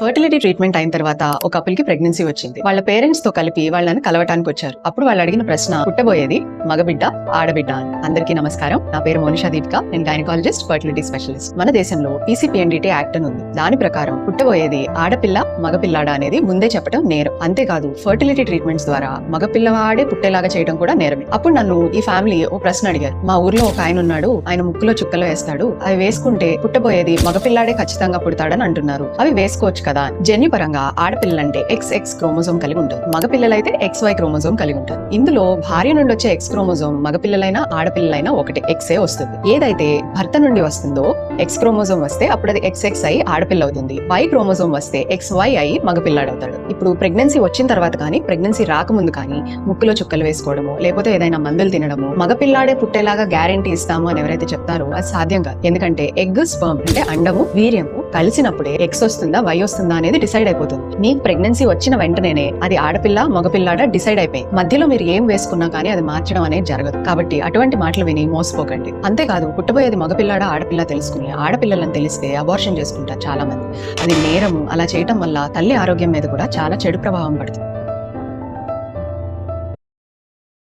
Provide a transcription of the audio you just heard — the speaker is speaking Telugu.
ఫర్టిలిటీ ట్రీట్మెంట్ అయిన తర్వాత ఒక కపుల్కి ప్రెగ్నెన్సీ వచ్చింది. వాళ్ళ పేరెంట్స్తో కలిపి వాళ్ళని కలవటానికి వచ్చారు. అప్పుడు వాళ్ళు అడిగిన ప్రశ్న పుట్టబోయేది మగబిడ్డ ఆడబిడ్డ? అని. అందరికీ నమస్కారం. నా పేరు మోనిషా దీపిక. నేను గైనకాలజిస్ట్ ఫర్టిలిటీ స్పెషలిస్ట్ మన దేశంలో పీసీపీఎన్డిటీ యాక్ట్ అని ఉంది. దాని ప్రకారం పుట్టబోయేది ఆడపిల్ల మగపిల్లాడ అనేది ముందే చెప్పడం నేరం. అంతేకాదు ఫర్టిలిటీ ట్రీట్మెంట్స్ ద్వారా మగపిల్లవాడే పుట్టేలాగా చేయడం కూడా నేరమే. అప్పుడు నన్ను ఈ ఫ్యామిలీ ఓ ప్రశ్న అడిగారు. మా ఊర్లో ఒక ఆయన ఉన్నాడు. ఆయన ముక్కులో చుక్కలు వేస్తాడు. అవి వేసుకుంటే పుట్టబోయేది మగపిల్లాడే ఖచ్చితంగా పుడతాడని అంటున్నారు. అవి వేసుకోవచ్చు? కదా జన్యుపరంగా ఆడపిల్లలంటే ఎక్స్ ఎక్స్ క్రోమోజోమ్ కలిగి ఉంటారు. మగపిల్లలైతే ఎక్స్ వై క్రోమోజోమ్ కలిగి ఉంటారు. ఇందులో భార్య నుండి వచ్చే ఎక్స్ క్రోమోజోమ్ మగపిల్లలైనా ఆడపిల్లలైనా ఒకటి ఎక్సే వస్తుంది. ఏదైతే భర్త నుండి వస్తుందో ఎక్స్ క్రోమోజోమ్ వస్తే అప్పుడు అది ఎక్స్ ఎక్స్ అయి ఆడపిల్ల అవుతుంది. వై క్రోమోజోమ్ వస్తే ఎక్స్ వై అయి మగపిల్లాడవుతాడు ఇప్పుడు ప్రెగ్నెన్సీ వచ్చిన తర్వాత కానీ ప్రెగ్నెన్సీ రాకముందు కానీ ముక్కులో చుక్కలు వేసుకోవడము లేకపోతే ఏదైనా మందులు తినడము మగపిల్లాడే పుట్టేలాగా గ్యారెంటీ ఇస్తాము అని ఎవరైతే చెప్తారో అది సాధ్యం కాదు. ఎందుకంటే ఎగ్ స్పర్మ్ అంటే అండము వీర్యము కలిసినప్పుడే ఎక్స్ వస్తుందా వై వస్తుందా అనేది డిసైడ్ అయిపోతుంది. మీకు ప్రెగ్నెన్సీ వచ్చిన వెంటనే అది ఆడపిల్ల మగపిల్లాడ డిసైడ్ అయిపోయి మధ్యలో మీరు ఏం వేసుకున్నా కానీ అది మార్చడం అనేది జరగదు. కాబట్టి అటువంటి మాటలు విని మోసపోకండి. అంతేకాదు పుట్టబోయేది మగపిల్లాడ ఆడపిల్ల తెలుసుకుని ఆడపిల్లలను తెలిస్తే అబార్షన్ చేసుకుంటారు చాలా మంది అది నేరము అలా చేయటం వల్ల తల్లి ఆరోగ్యం మీద కూడా చాలా చెడు ప్రభావం పడుతుంది.